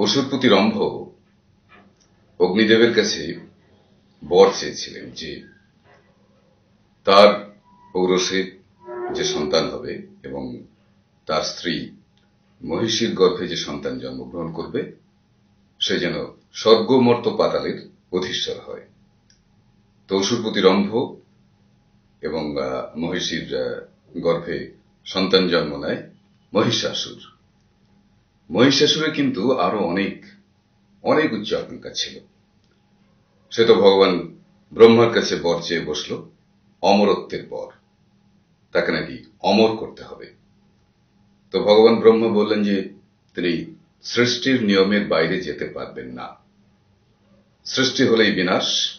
অসুরপতি রম্ভ অগ্নিদেবের কাছে বর চেয়েছিলেন যে তার পৌরসের যে সন্তান হবে এবং তার স্ত্রী মহিষীর গর্ভে যে সন্তান জন্মগ্রহণ করবে, সে যেন স্বর্গমর্ত পাতালের অধীশ্বর হয়। তো অসুরপতি রম্ভ এবং মহিষীর গর্ভে সন্তান জন্ম নেয় মহিষাসুর। মহিষাসুরের কিন্তু আরও অনেক অনেক উচ্চ আকাঙ্ক্ষা ছিল। সে তো ভগবান ব্রহ্মার কাছে বর চেয়ে বসল, অমরত্বের বর। তাকে নাকি অমর করতে হবে। তো ভগবান ব্রহ্মা বললেন যে, তিনি সৃষ্টির নিয়মের বাইরে যেতে পারবেন না। সৃষ্টি হলেই বিনাশ,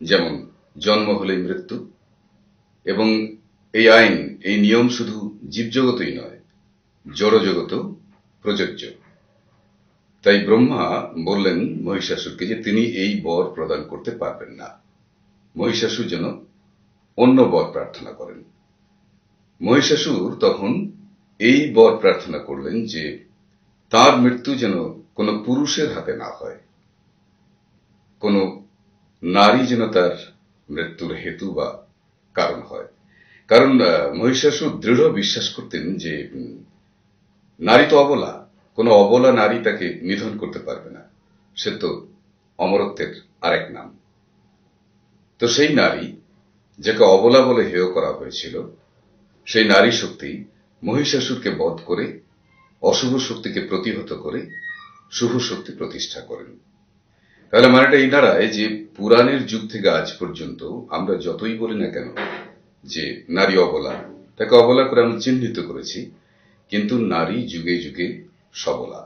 যেমন জন্ম হলেই মৃত্যু, এবং এই আইন, এই নিয়ম শুধু জীবজগতই নয়, জড়জগতেও প্রযোজ্য। তাই ব্রহ্মা বললেন মহিষাসুরকে যে তিনি এই বর প্রদান করতে পারবেন না। মহিষাসুর যেন অন্য বর প্রার্থনা করেন। মহিষাসুর তখন এই বর প্রার্থনা করলেন যে তার মৃত্যু যেন কোনো পুরুষের হাতে না হয়। কোনো নারী যেন তার মৃত্যুর হেতু বা কারণ হয়। কারণ মহিষাসুর দৃঢ় বিশ্বাস করতেন যে নারী তো অবলা। কোনো অবলা নারী তাকে নিধন করতে পারবে না। সে তো অমরত্বের আরেক নাম। তো সেই নারী যাকে অবলা বলে হেয় করা হয়েছিল, সেই নারী শক্তি মহিষাসুরকে বধ করে, অশুভ শক্তিকে প্রতিহত করে, শুভ শক্তি প্রতিষ্ঠা করেন। তাহলে মানেটা এই দাঁড়ায় যে পুরাণের যুগ থেকে আজ পর্যন্ত আমরা যতই বলি না কেন যে নারী অবলা, তাকে অবলা করে আমরা চিহ্নিত করেছি, কিন্তু নারী যুগে যুগে সবলা।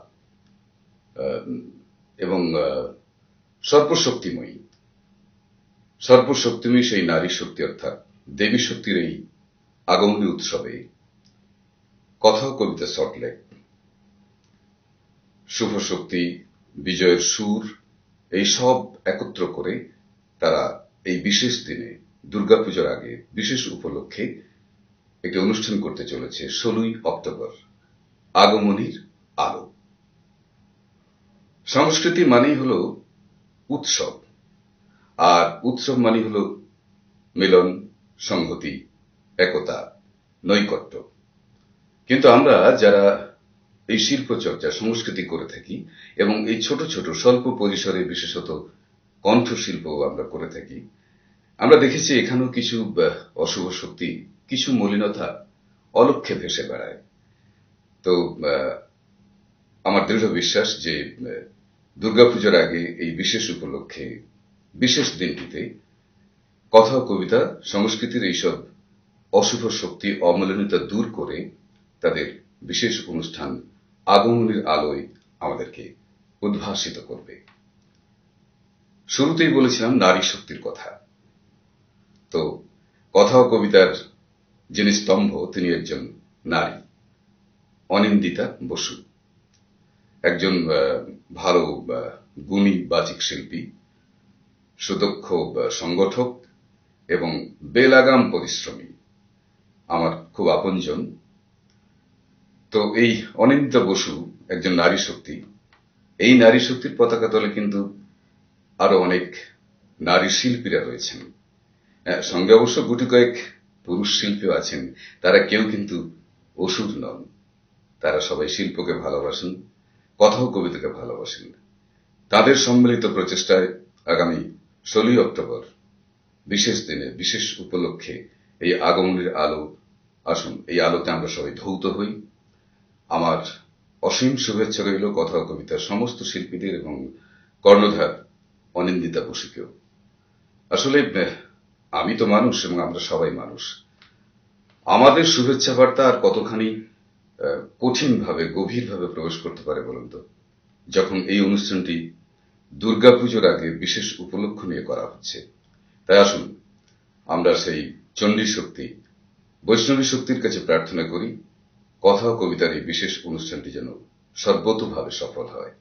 এবং সর্বশক্তিময়ী। সর্বশক্তিময়ী সেই নারী শক্তি অর্থাৎ দেবী শক্তির এই আগমনী উৎসবে। কথা কবিতা শর্টলেক শুভ শক্তি, বিজয়ের সুর, এই সব একত্র করে তারা এই বিশেষ দিনে দুর্গাপূজার আগে বিশেষ উপলক্ষে একটি অনুষ্ঠান করতে চলেছে ষোলোই অক্টোবর। আগমনীর সংস্কৃতি মানেই হল উৎসব, আর উৎসব মানে হল মিলন, সংহতি, একতা, নৈকট্য। কিন্তু আমরা যারা এই শিল্প চর্চা সংস্কৃতি করে থাকি এবং এই ছোট ছোট স্বল্প পরিসরে বিশেষত কণ্ঠশিল্প আমরা করে থাকি, আমরা দেখেছি এখানেও কিছু অশুভ শক্তি, কিছু মলিনতা অলক্ষে ভেসে বেড়ায়। তো আমার দৃঢ় বিশ্বাস যে দুর্গাপূজার আগে এই বিশেষ উপলক্ষে, বিশেষ দিনটিতে কথা কবিতা, সংস্কৃতির এইসব অশুভ শক্তি অমলিনতা দূর করে তাদের বিশেষ অনুষ্ঠান আগমনের আলোয় আমাদেরকে উদ্ভাসিত করবে। শুরুতেই বলেছিলাম নারী শক্তির কথা। তো কথা কবিতার যিনি স্তম্ভ, তিনি একজন নারী, অনিন্দিতা বসু। একজন ভালো গুণী বাচিক শিল্পী, সুদক্ষ সংগঠক এবং বেলাগাম পরিশ্রমী। আমার খুব আপনজন। তো এই অনিন্দিতা বসু একজন নারী শক্তি। এই নারী শক্তির পতাকা তলে কিন্তু আরও অনেক নারী শিল্পীরা রয়েছেন। সঙ্গে অবশ্য গুটি কয়েক পুরুষ শিল্পীও আছেন। তারা কেউ কিন্তু ওষুধ নন। তারা সবাই শিল্পকে ভালোবাসেন। কথা ও কবিতাকে ভালোবাসেন। তাদের সম্মিলিত প্রচেষ্টায় আগামী ষোলোই অক্টোবর, বিশেষ দিনে, বিশেষ উপলক্ষে এই আগমনের আলো, আসুন, এই আলোতে আমরা সবাই ধৌত হই। আমার অসীম শুভেচ্ছা রইল কথা কবিতার সমস্ত শিল্পীদের এবং কর্ণধার অনিন্দিতা বসুকেও। আসলে আমি তো মানুষ এবং আমরা সবাই মানুষ। আমাদের শুভেচ্ছা বার্তা আর কতখানি কঠিনভাবে, গভীরভাবে প্রবেশ করতে পারে বলুন তো? যখন এই অনুষ্ঠানটি দুর্গাপুজোর আগে বিশেষ উপলক্ষ নিয়ে করা হচ্ছে। তাই আসুন, আমরা সেই চণ্ডী শক্তি, বৈষ্ণবী শক্তির কাছে প্রার্থনা করি, কথা কবিতার এই বিশেষ অনুষ্ঠানটি যেন সর্বতোভাবে সফল হয়।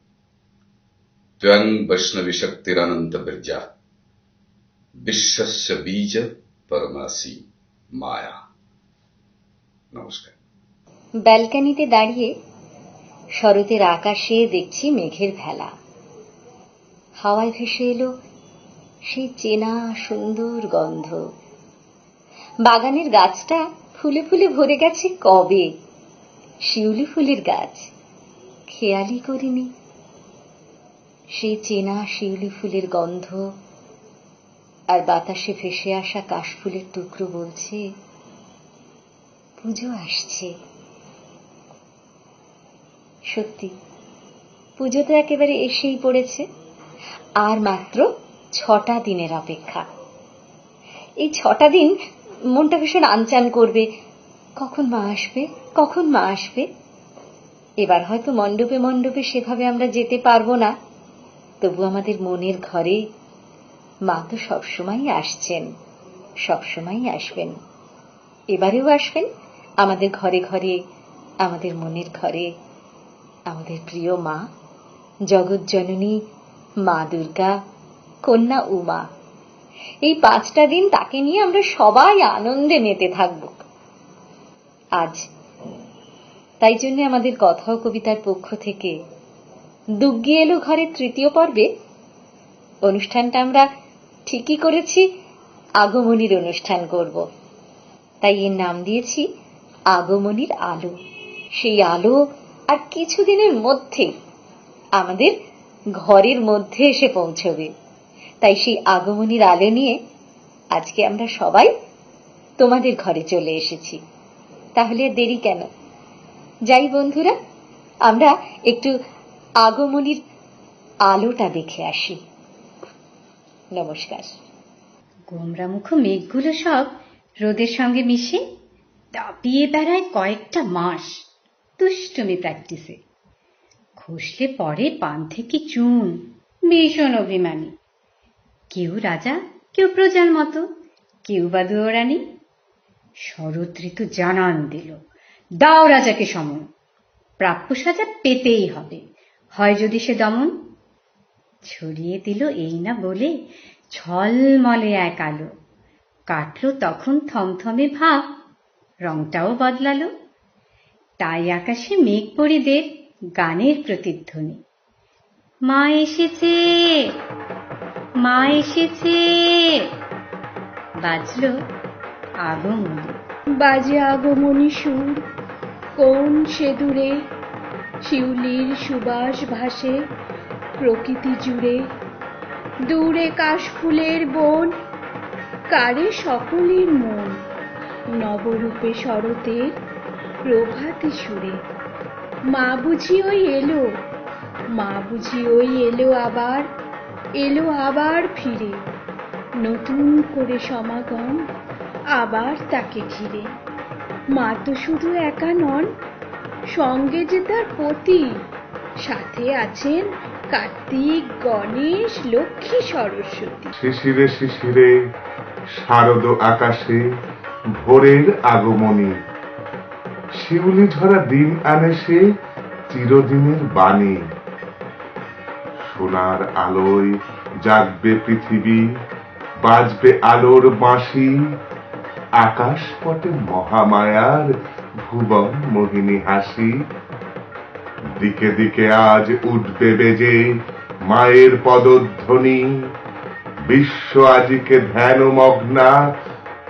ত্বং বৈষ্ণবী শক্তিরানন্ত বিরজা বিশ্বস্য বীজ পরমাসী মায়া। নমস্কার। ব্যালকানিতে দাঁড়িয়ে শরতের আকাশে দেখছি মেঘের ভেলা। হাওয়ায় ভেসে এলো সেই চেনা সুন্দর গন্ধ। বাগানের গাছটা ফুলে ফুলে ভরে গেছে কবে? শিউলি ফুলের গাছ খেয়ালই করিনি। সেই চেনা শিউলি ফুলের গন্ধ আর বাতাসে ভেসে আসা কাশফুলের টুকরো বলছে, পুজো আসছে। সত্যি। পুজো তো একেবারে এসেই পড়েছে। আর মাত্র ছটা দিনের অপেক্ষা। এই ছটা দিন মনটা ভীষণ আনচান করবে। কখন মা আসবে? কখন মা আসবে? এবার হয়তো মণ্ডপে মণ্ডপে সেভাবে আমরা যেতে পারব না। তবু আমাদের মনের ঘরে মা তো সবসময়ই আসছেন সবসময় আসবেন। এবারেও আসবেন আমাদের ঘরে ঘরে, আমাদের মনের ঘরে। আমাদের প্রিয় মা জগৎজননী মা দুর্গা, কন্যা উমা। এই পাঁচটা দিন তাকে নিয়ে আমরা সবাই আনন্দে মেতে থাকব। আজ তাই জন্য আমাদের কথা ও কবিতার পক্ষ থেকে দুগ্গি এলো ঘরের তৃতীয় পর্বে। অনুষ্ঠানটা আমরা ঠিকই করেছি, আগমনীর অনুষ্ঠান করব। তাই এর নাম দিয়েছি, আগমনীর আলো। সেই আলো আর কিছুদিনের মধ্যেই আমাদের ঘরের মধ্যে এসে পৌঁছবে। তাই সেই আগমনীর আলো নিয়ে আজকে আমরা সবাই তোমাদের ঘরে চলে এসেছি। তাহলে দেরি কেন? যাই বন্ধুরা, আমরা একটু আগমনীর আলোটা দেখে আসি। নমস্কার। গোমরা মুখ মেঘগুলো সব রোদের সঙ্গে মিশে দাপিয়ে বেড়ায় কয়েকটা মাস। দুষ্টুমি প্র্যাকটিসে খসলে পরে পান থেকে চুন, ভীষণ অভিমানী। কেউ রাজা, কেউ প্রজার মতো, কেউ বা দুয়োরানী। শরৎ ঋতু জানান দিল, দাও রাজাকে সমন, প্রাপ্য সাজা পেতেই হবে, হয় যদি সে দমন। ছড়িয়ে দিল এই না বলে ছলমলে এক আলো। কাটলো তখন থমথমে ভাব, রংটাও বদলালো। তাই আকাশে মেঘ পরিদের গানের প্রতিধ্বনি। মা এসেছে মা এসেছে। বাজলো আগমনী। বাজে আগমনী সুর, কোন সে দূরে? শিউলির সুবাস ভাসে প্রকৃতি জুড়ে। দূরে কাশফুলের বন, কারে সকলের মন? নবরূপে শরতের প্রভাতী সুরে, মা বুঝি ওই এলো, মা বুঝি ওই এলো আবার এলো আবার ফিরে, নতুন করে সমাগম আবার তাকে ঘিরে। মা তো শুধু একা নন, সঙ্গে যে তার পতি, সাথে আছেন কার্তিক, গণেশ, লক্ষ্মী, সরস্বতী। শিশিরে শিশিরে, শারদ আকাশে ভোরের আগমনী শিউলি ঝরা দিন আনে সে চিরদিনের বাণী। সোনার আলোয় জাগবে পৃথিবী, বাজবে আলোর বাঁশি। আকাশ পটে মহামায়ার ভুবন মোহিনী হাসি। দিকে দিকে আজ উঠবে বেজে মায়ের পদধ্বনি। বিশ্ব আজিকে ধ্যান মগ্না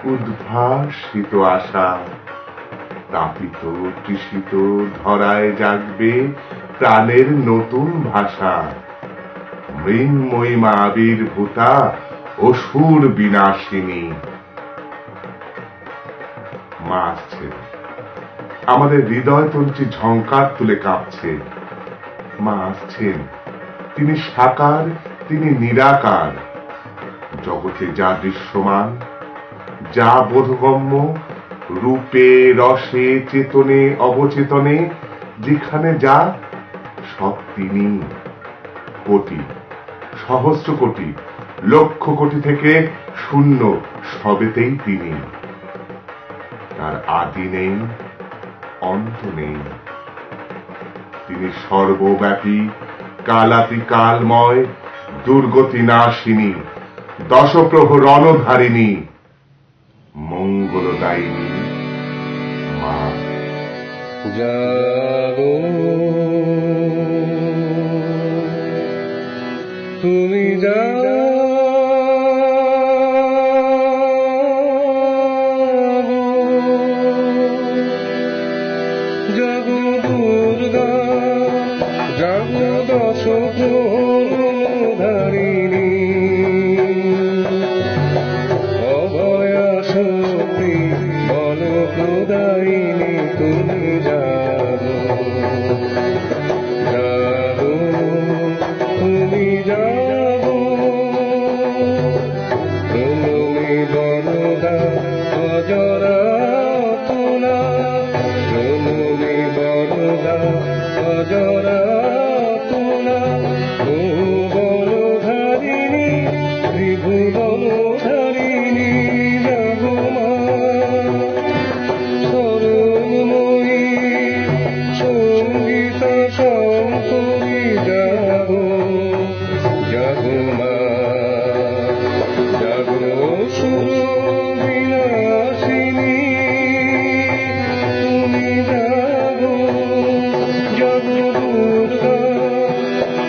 উদ্ভাসিত আশা। তাপিত তৃষিত ধরায় জাগবে প্রাণের নতুন ভাষা। মৃন্ময়ীমা আবির্ভূতা, অসুর বিনাশিনী। মা আসছে। আমাদের হৃদয় তন্ত্রী ঝঙ্কার তুলে কাঁপছে। মা আসছেন। তিনি সাকার, তিনি নিরাকার। জগতে যা দৃশ্যমান, যা বোধগম্য রূপে, রসে, চেতনে, অবচেতনে, যেখানে যা, সব তিনি। কোটি, সহস্র কোটি, লক্ষ কোটি থেকে শূন্য সবেতেই তিনি। তার আদি নেই, অন্ত নেই। তিনি সর্বব্যাপী, কালাতি কালময়, দুর্গতি নাশিনী, দশপ্রভ রণধারিণী, মঙ্গলদায়িনী। জাগো তুমি যা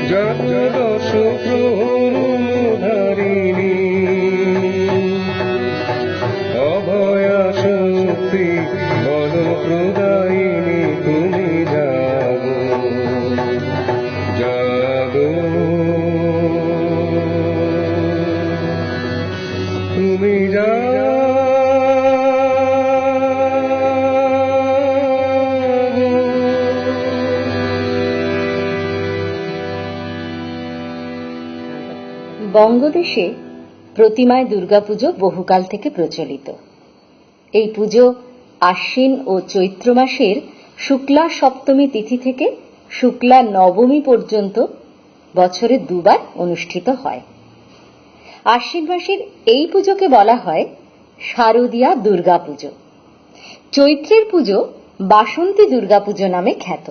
যাব দশ প্রতিমায় দুর্গাপুজো বহুকাল থেকে প্রচলিত। এই পুজো আশ্বিন ও চৈত্র মাসের শুক্লা সপ্তমী তিথি থেকে শুক্লা নবমী পর্যন্ত বছরে দুবার অনুষ্ঠিত হয়। আশ্বিন মাসের এই পুজোকে বলা হয় শারদীয়া দুর্গাপুজো। চৈত্রের পুজো বাসন্তী দুর্গাপুজো নামে খ্যাত।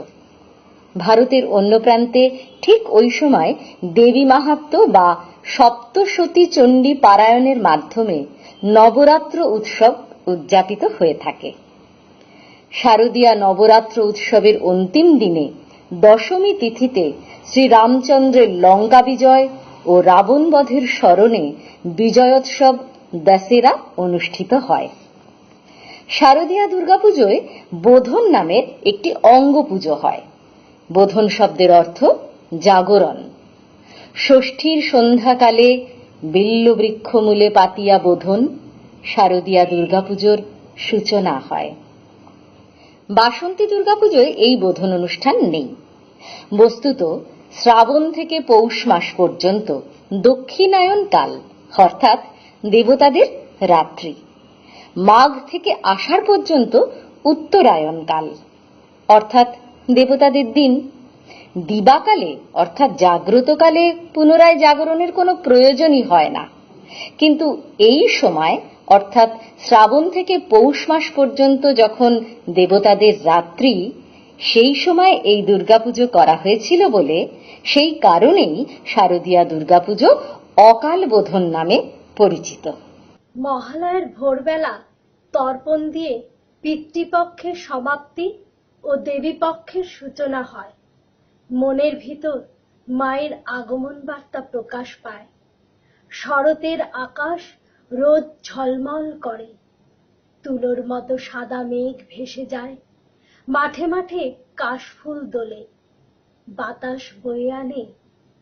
ভারতের অন্য প্রান্তে ঠিক ওই সময় দেবী মাহাত্ম বা সপ্তসতী চণ্ডী পারায়ণের মাধ্যমে নবরাত্র উৎসব উদযাপিত হয়ে থাকে। শারদীয়া নবরাত্র উৎসবের অন্তিম দিনে দশমী তিথিতে শ্রী রামচন্দ্রের লঙ্কা বিজয় ও রাবণ বধের স্মরণে বিজয়োৎসব দশেরা অনুষ্ঠিত হয়। শারদীয়া দুর্গাপুজোয় বোধন নামের একটি অঙ্গ পুজো হয়। বোধন শব্দের অর্থ জাগরণ। ষষ্ঠীর সন্ধ্যাকালে বিল্লবৃক্ষ মূলে পাতিয়া বোধন, শারদীয়া দুর্গাপুজোর সূচনা হয়। বাসন্তী দুর্গাপুজোয় এই বোধন অনুষ্ঠান নেই। বস্তুত শ্রাবণ থেকে পৌষ মাস পর্যন্ত দক্ষিণায়ন কাল, অর্থাৎ দেবতাদের রাত্রি। মাঘ থেকে আষাঢ় পর্যন্ত উত্তরায়ণ কাল, অর্থাৎ দেবতাদের দিন দিবাকালে, অর্থাৎ জাগ্রতকালে পুনরায় জাগরণের কোনো প্রয়োজনই হয় না। কিন্তু এই সময়, অর্থাৎ শ্রাবণ থেকে পৌষ মাস পর্যন্ত যখন দেবতাদের রাত্রি, সেই সময় এই দুর্গাপুজো করা হয়েছিল বলে সেই কারণেই শারদীয়া দুর্গাপুজো অকাল বোধন নামে পরিচিত। মহালয়ের ভোরবেলা তর্পণ দিয়ে পিতৃপক্ষের সমাপ্তি ও দেবীপক্ষের সূচনা হয়। মনের ভিতর মায়ের আগমন বার্তা প্রকাশ পায়। শরতের আকাশ রোদ ঝলমল করে। তুলোর মতো সাদা মেঘ ভেসে যায়। মাঠে মাঠে কাশফুল দোলে। বাতাস বয়ে আনে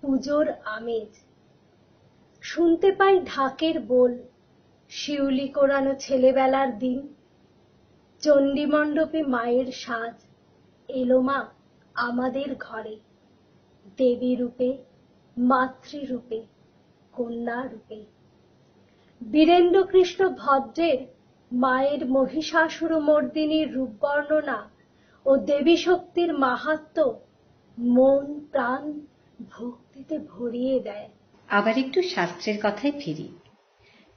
পুজোর আমেজ। শুনতে পাই ঢাকের বোল, শিউলি কোরানো ছেলেবেলার দিন। চণ্ডীমণ্ডপে মায়ের সাজ। এলো মা আমাদের ঘরে। দেবী রূপে মাতৃরূপে কন্যা রূপে। বীরেন্দ্র কৃষ্ণ ভদ্রের মায়ের মহিষাসুর মর্দিনীর রূপ বর্ণনা ও দেবী শক্তির মাহাত্ম মন, প্রাণ ভক্তিতে ভরিয়ে দেয়। আবার একটু শাস্ত্রের কথায় ফিরি।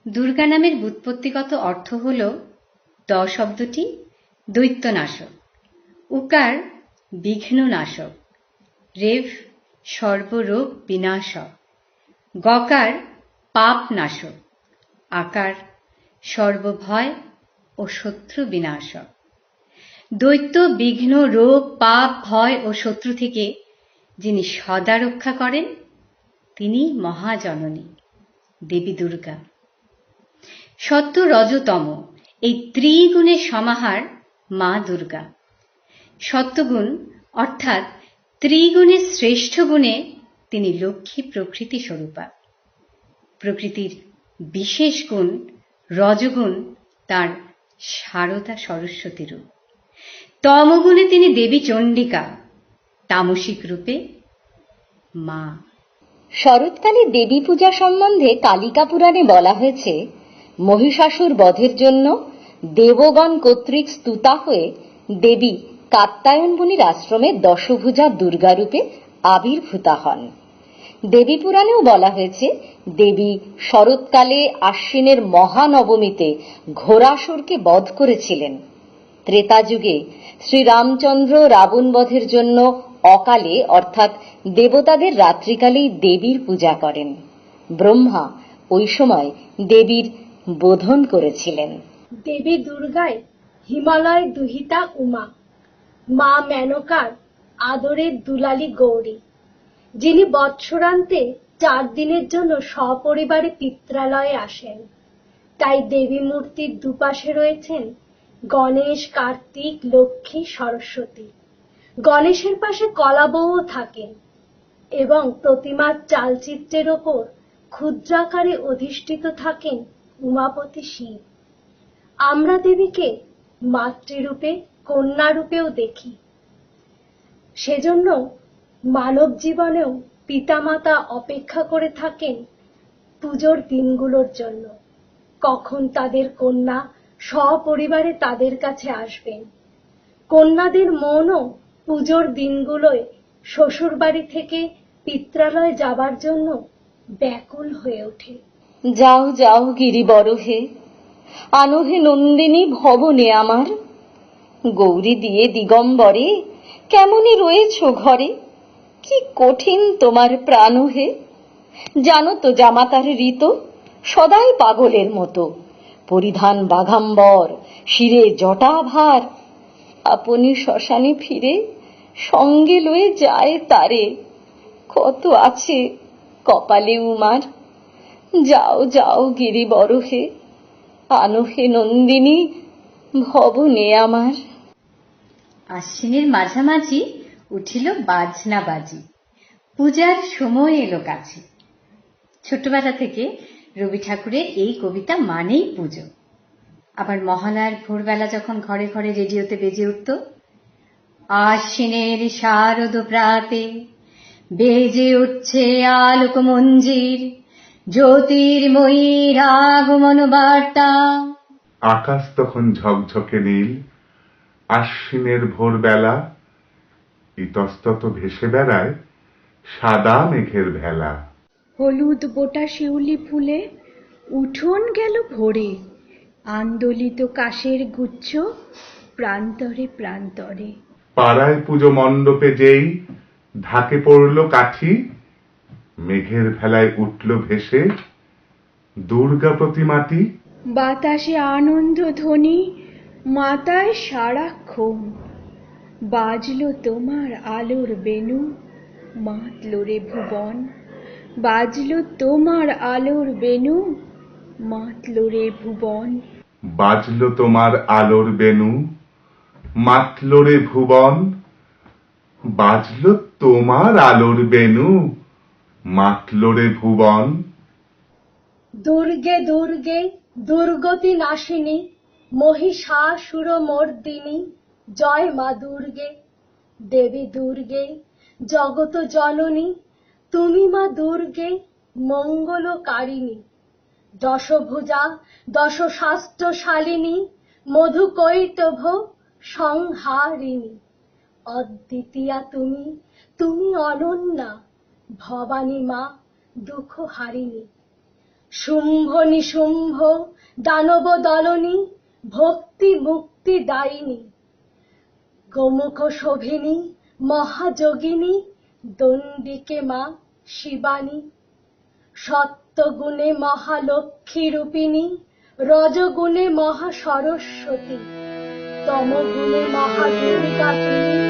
দুর্গা নামের ব্যুৎপত্তিগত অর্থ হল, দ শব্দটি দৈত্যনাশক। উকার বিঘ্ননাশক। রেভ সর্বরোগ বিনাশক। গকার পাপ নাশক আকার সর্বভয় ও শত্রু বিনাশক। দৈত্য, বিঘ্ন, রোগ, পাপ, ভয় ও শত্রু থেকে যিনি সদা রক্ষা করেন, তিনি মহাজননী, দেবী দুর্গা। সত্য রজতম এই ত্রিগুণের সমাহার মা দুর্গা। সত্যগুণ, অর্থাৎ ত্রিগুণের শ্রেষ্ঠ গুণে তিনি লক্ষ্মী প্রকৃতি স্বরূপা। প্রকৃতির বিশেষ গুণ, রজগুণ, তার সারদা সরস্বতী রূপ। তমগুণে তিনি দেবী চণ্ডিকা, তামসিক রূপে মা। শরৎকালে দেবী পূজা সম্বন্ধে কালিকা পুরাণে বলা হয়েছে, মহিষাসুর বধের জন্য দেবগণ কর্তৃক স্তুতা হয়ে দেবী কাত্তায়ন মুনির আশ্রমে দশভুজা দুর্গারূপে আবির্ভূতা হন। দেবী পুরাণেও বলা হয়েছে, দেবী শরৎকালে আশ্বিনের মহানবমীতে ঘোরাসুরকে বধ করেছিলেন। ত্রেতা যুগে শ্রীরামচন্দ্র রাবণ বধের জন্য অকালে, অর্থাৎ দেবতাদের রাত্রিকালেই দেবীর পূজা করেন। ব্রহ্মা ওই সময় দেবীর বোধন করেছিলেন। দেবী দুর্গায় হিমালয় দুহিতা উমা। মা মেনকার, আদরের দুলালি গৌরী, যিনি বৎসরান্তে চার দিনের জন্য সপরিবারে পিত্রালয়ে আসেন। তাই দেবী মূর্তির দুপাশে রয়েছেন গণেশ, কার্তিক, লক্ষ্মী, সরস্বতী। গণেশের পাশে কলাবউও থাকেন এবং প্রতিমার চালচিত্রের ওপর ক্ষুদ্রাকারে অধিষ্ঠিত থাকেন উমাপতি শিব। আমরা দেবীকে মাতৃরূপে কন্যারূপেও দেখি। সেজন্য মানব জীবনেও পিতামাতা অপেক্ষা করে থাকেন পুজোর দিনগুলোর জন্য। কখন তাদের কন্যা সপরিবারে তাদের কাছে আসবেন। কন্যাদের মনও পুজোর দিনগুলোয় শ্বশুরবাড়ি থেকে পিত্রালয় যাবার জন্য ব্যাকুল হয়ে ওঠে। যাও যাও গিরিবর হে আনহে নন্দিনী ভবনে আমার গৌরী দিয়ে দিগম্বরে কেমনই রয়েছ ঘরে? কি কঠিন তোমার প্রাণ হে জানো তো জামাতার ঋত, সদাই পাগলের মতো। পরিধান বাঘাম্বর, শিরে জটাভার। আপনি শ্মশানে ফিরে সঙ্গে লয়ে যায় তারে। কত আছে কপালে উমার। যাও যাও গিরি বড় হে আনো হে নন্দিনী, ভবনে আমার। আশ্বিনের মাঝামাঝি উঠিল বাজনা বাজি পূজার সময় এলো কাছে। ছোটবেলা থেকে রবি ঠাকুরের এই কবিতা মানেই পুজো। আবার মহালয়ার ভোরবেলা যখন ঘরে ঘরে রেডিওতে বেজে উঠত, আশ্বিনের শারদ প্রাতে বেজে উঠছে আলোক মঞ্জির জ্যোতির্ময়ীর আগমন বার্তা। আকাশ তখন ঝকঝকে নীল আশ্বিনের ভোরবেলা ইতস্তত ভেসে বেড়ায় সাদা মেঘের ভেলা। হলুদ বোটা শিউলি ফুলে উঠোন গেল ভোরে আন্দোলিত কাশের গুচ্ছ প্রান্তরে প্রান্তরে। পাড়ায় পুজো মণ্ডপে যেই ঢাকে পড়ল কাঠি মেঘের ভেলায় উঠল ভেসে দুর্গা প্রতিমাটি। বাতাসে আনন্দ ধ্বনি মাতায় সারাক্ষণ বাজলো তোমার আলোর বেনু মাতলো রে ভুবন। বাজলো তোমার আলোর বেনু মাতলো রে ভুবন। বাজলো তোমার আলোর বেনু মাতলো রে ভুবন। বাজলো তোমার আলোর বেনু মাতলো রে ভুবন। দুর্গে দুর্গে দুর্গতি নাশিনী মহিষাসুর মর্দিনী জয় মা দুর্গে, দেবী দুর্গে জগত জননী, তুমি মা দুর্গে, মঙ্গলকারিণী, দশভুজা দশ শাস্ত্রশালিনী মধুকৈটভ সংহারিণী। অদ্বিতীয়া তুমি তুমি অনন্যা, ভবানী মা দুঃখ হারিণী শুম্ভ নিশুম্ভ, দানব দলনী, ভক্তি মুক্তি দায়িনী। গোমুখ শোভিনী, মহাযোগিনী, দণ্ডিকে মা শিবানী। সত্যগুণে মহালক্ষ্মী রূপিণী, রজগুণে মহা সরস্বতী তমগুণে মহাদুর্গা তুমি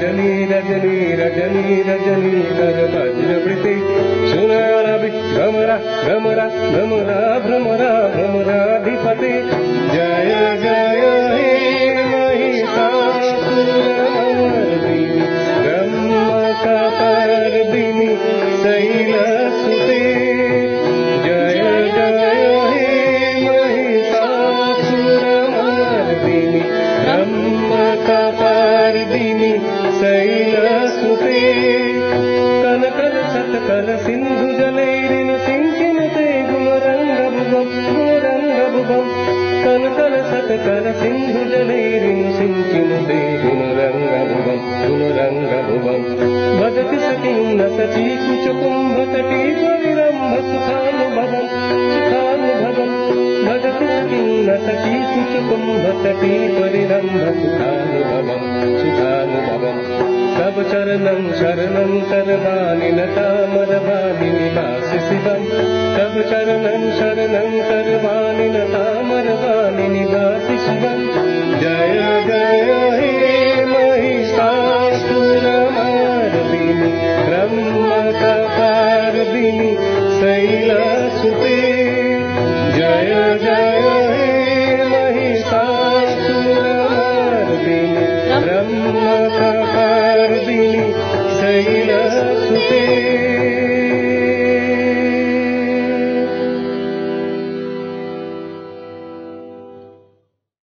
ी रजनी रजनी रजनी जलवृति सुरा गमरा गमरा भमरा भ्रमरा भ्रमराधिपति। नुभव सुखानुभवं तव चरणं कर मानिलतामरवाणीनि दासि शिवं तव चरणं शरणं कर मानि निवासि शिवं जय जय महि सास्तु रमार्विनि ब्रह्म जय जय You.